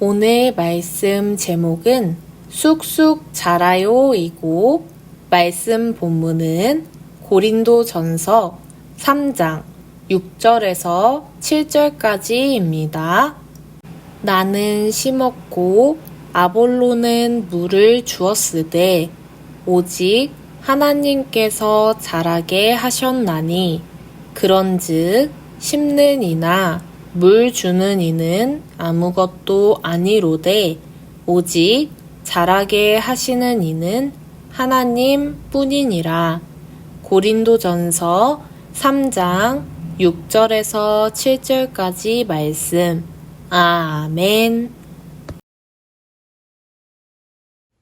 오늘 말씀 제목은 쑥쑥 자라요이고 말씀 본문은 고린도 전서 3장 6절에서 7절까지입니다. 나는 심었고 아볼로는 물을 주었으되 오직 하나님께서 자라게 하셨나니 그런즉 심는 이나 물 주는 이는 아무것도 아니로되 오직 자라게 하시는 이는 하나님 뿐이니라. 고린도전서 3장 6절에서 7절까지 말씀. 아멘.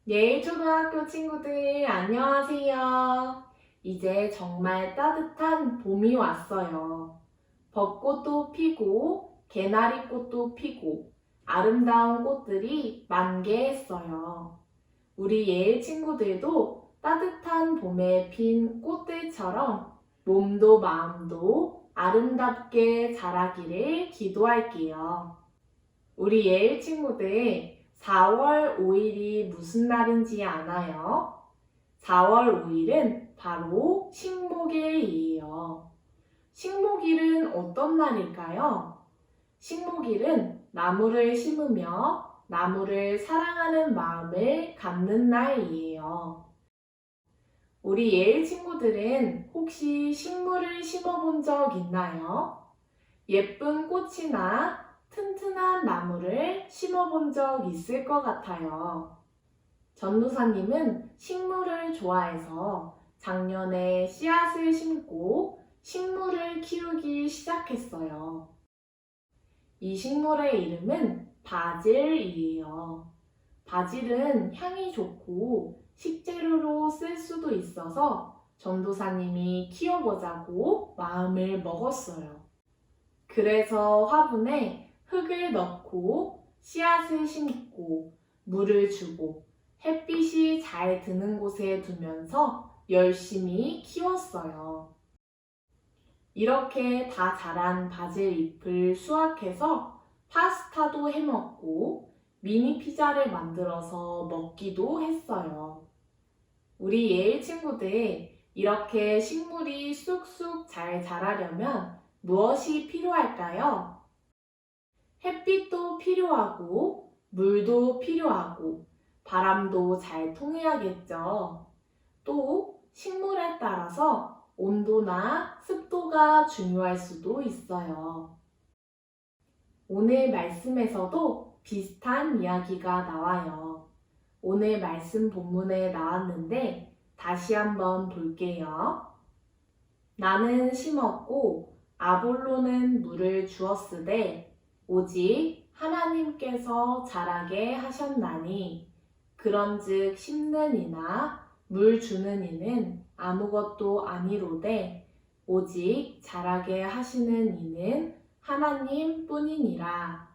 예일 초등학교 친구들 안녕하세요. 이제 정말 따뜻한 봄이 왔어요. 벚꽃도 피고 개나리꽃도 피고 아름다운 꽃들이 만개했어요. 우리 예일 친구들도 따뜻한 봄에 핀 꽃들처럼 몸도 마음도 아름답게 자라기를 기도할게요. 우리 예일 친구들 4월 5일이 무슨 날인지 아나요? 4월 5일은 바로 식목일이에요. 식목일은 어떤 날일까요? 식목일은 나무를 심으며 나무를 사랑하는 마음을 갖는 날이에요. 우리 예일 친구들은 혹시 식물을 심어본 적 있나요? 예쁜 꽃이나 튼튼한 나무를 심어본 적 있을 것 같아요. 전도사님은 식물을 좋아해서 작년에 씨앗을 심고 식물을 키우기 시작했어요. 이 식물의 이름은 바질이에요. 바질은 향이 좋고 식재료로 쓸 수도 있어서 전도사님이 키워보자고 마음을 먹었어요. 그래서 화분에 흙을 넣고 씨앗을 심고 물을 주고 햇빛이 잘 드는 곳에 두면서 열심히 키웠어요. 이렇게 다 자란 바질 잎을 수확해서 파스타도 해 먹고 미니 피자를 만들어서 먹기도 했어요. 우리 예일 친구들 이렇게 식물이 쑥쑥 잘 자라려면 무엇이 필요할까요? 햇빛도 필요하고 물도 필요하고 바람도 잘 통해야겠죠. 또 식물에 따라서 온도나 습도가 중요할 수도 있어요. 오늘 말씀에서도 비슷한 이야기가 나와요. 오늘 말씀 본문에 나왔는데 다시 한번 볼게요. 나는 심었고 아볼로는 물을 주었으되 오직 하나님께서 자라게 하셨나니 그런즉 심는 이나 물 주는 이는 아무것도 아니로되 오직 자라게 하시는 이는 하나님 뿐이니라.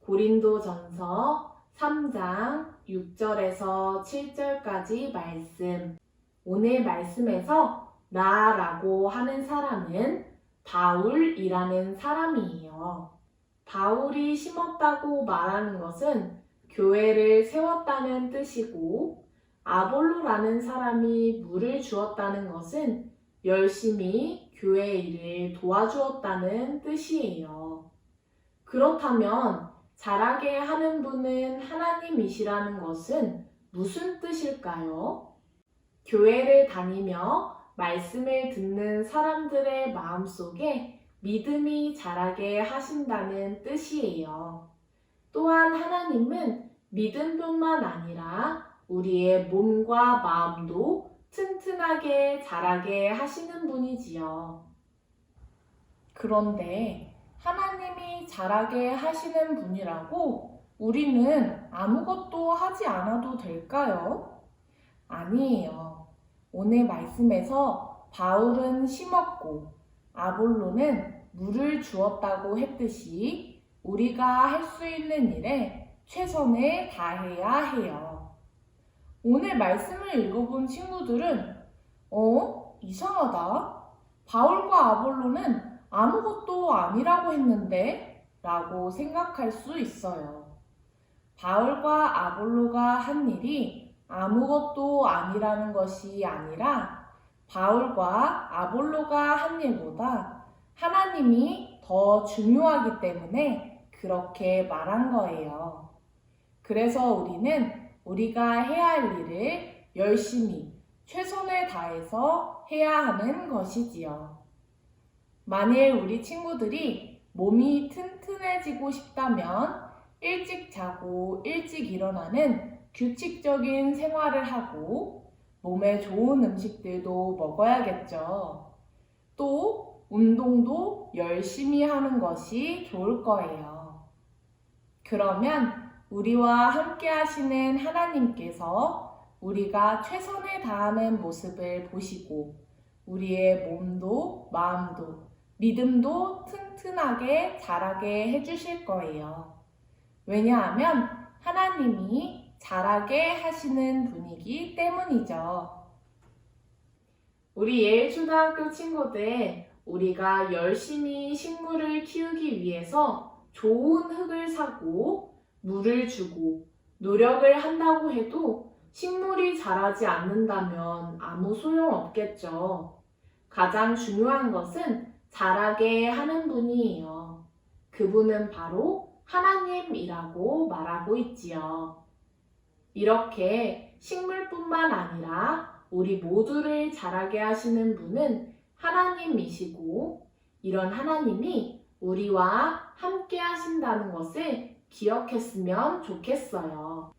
고린도전서 3장 6절에서 7절까지 말씀. 오늘 말씀에서 나라고 하는 사람은 바울이라는 사람이에요. 바울이 심었다고 말하는 것은 교회를 세웠다는 뜻이고 아볼로라는 사람이 물을 주었다는 것은 열심히 교회 일을 도와주었다는 뜻이에요. 그렇다면 자라게 하는 분은 하나님이시라는 것은 무슨 뜻일까요? 교회를 다니며 말씀을 듣는 사람들의 마음 속에 믿음이 자라게 하신다는 뜻이에요. 또한 하나님은 믿음뿐만 아니라 우리의 몸과 마음도 튼튼하게 자라게 하시는 분이지요. 그런데 하나님이 자라게 하시는 분이라고 우리는 아무것도 하지 않아도 될까요? 아니에요. 오늘 말씀에서 바울은 심었고 아볼로는 물을 주었다고 했듯이 우리가 할 수 있는 일에 최선을 다해야 해요. 오늘 말씀을 읽어본 친구들은 어? 이상하다. 바울과 아볼로는 아무것도 아니라고 했는데 라고 생각할 수 있어요. 바울과 아볼로가 한 일이 아무것도 아니라는 것이 아니라 바울과 아볼로가 한 일보다 하나님이 더 중요하기 때문에 그렇게 말한 거예요. 그래서 우리는 우리가 해야 할 일을 열심히 최선을 다해서 해야 하는 것이지요. 만일 우리 친구들이 몸이 튼튼해지고 싶다면 일찍 자고 일찍 일어나는 규칙적인 생활을 하고 몸에 좋은 음식들도 먹어야겠죠. 또 운동도 열심히 하는 것이 좋을 거예요. 그러면 우리와 함께 하시는 하나님께서 우리가 최선을 다하는 모습을 보시고 우리의 몸도 마음도 믿음도 튼튼하게 자라게 해주실 거예요. 왜냐하면 하나님이 자라게 하시는 분이기 때문이죠. 우리 예일초등학교 친구들, 우리가 열심히 식물을 키우기 위해서 좋은 흙을 사고 물을 주고 노력을 한다고 해도 식물이 자라지 않는다면 아무 소용 없겠죠. 가장 중요한 것은 자라게 하는 분이에요. 그분은 바로 하나님이라고 말하고 있지요. 이렇게 식물뿐만 아니라 우리 모두를 자라게 하시는 분은 하나님이시고 이런 하나님이 우리와 함께 하신다는 것을 기억했으면 좋겠어요.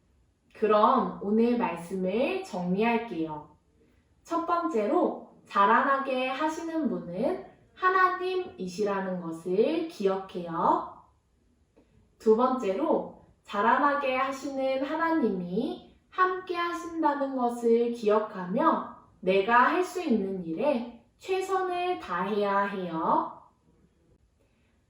그럼 오늘 말씀을 정리할게요. 첫 번째로 자라나게 하시는 분은 하나님이시라는 것을 기억해요. 두 번째로 자라나게 하시는 하나님이 함께 하신다는 것을 기억하며 내가 할 수 있는 일에 최선을 다해야 해요.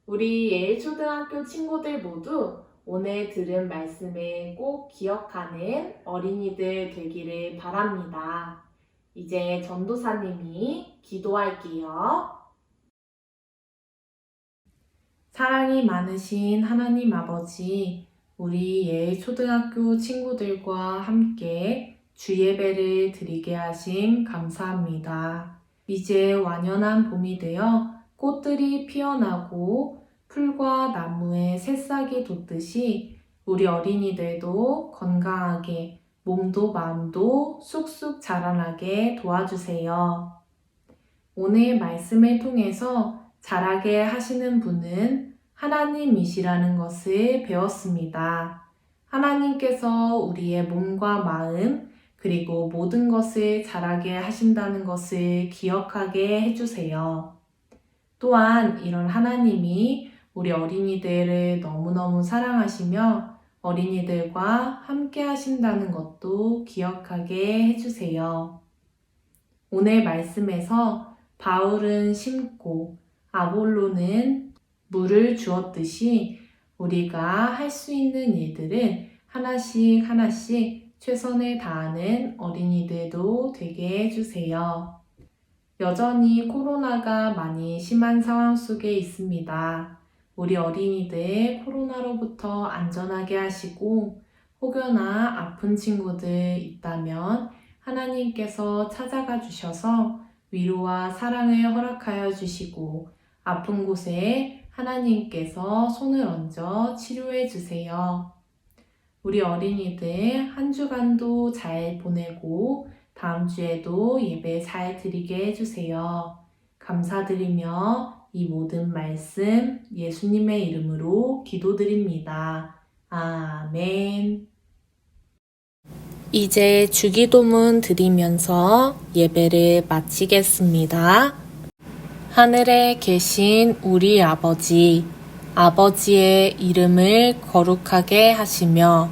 우리 예일초등학교 친구들 모두 오늘 들은 말씀을 꼭 기억하는 어린이들 되기를 바랍니다. 이제 전도사님이 기도할게요. 사랑이 많으신 하나님 아버지, 우리 예초등학교 친구들과 함께 주 예배를 드리게 하심 감사합니다. 이제 완연한 봄이 되어 꽃들이 피어나고 풀과 나무에 새싹이 돋듯이 우리 어린이들도 건강하게 몸도 마음도 쑥쑥 자라나게 도와주세요. 오늘 말씀을 통해서 자라게 하시는 분은 하나님이시라는 것을 배웠습니다. 하나님께서 우리의 몸과 마음, 그리고 모든 것을 자라게 하신다는 것을 기억하게 해주세요. 또한 이런 하나님이 우리 어린이들을 너무너무 사랑하시며 어린이들과 함께 하신다는 것도 기억하게 해주세요. 오늘 말씀에서 바울은 심고 아볼로는 물을 주었듯이 우리가 할 수 있는 일들은 하나씩 하나씩 최선을 다하는 어린이들도 되게 해주세요. 여전히 코로나가 많이 심한 상황 속에 있습니다. 우리 어린이들 코로나로부터 안전하게 하시고 혹여나 아픈 친구들 있다면 하나님께서 찾아가 주셔서 위로와 사랑을 허락하여 주시고 아픈 곳에 하나님께서 손을 얹어 치료해 주세요. 우리 어린이들 한 주간도 잘 보내고 다음 주에도 예배 잘 드리게 해주세요. 감사드리며 이 모든 말씀 예수님의 이름으로 기도드립니다. 아멘. 이제 주기도문 드리면서 예배를 마치겠습니다. 하늘에 계신 우리 아버지, 아버지의 이름을 거룩하게 하시며,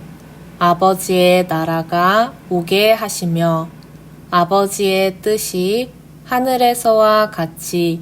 아버지의 나라가 오게 하시며, 아버지의 뜻이 하늘에서와 같이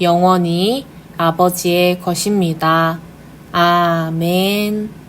영원히 아버지의 것입니다. 아멘.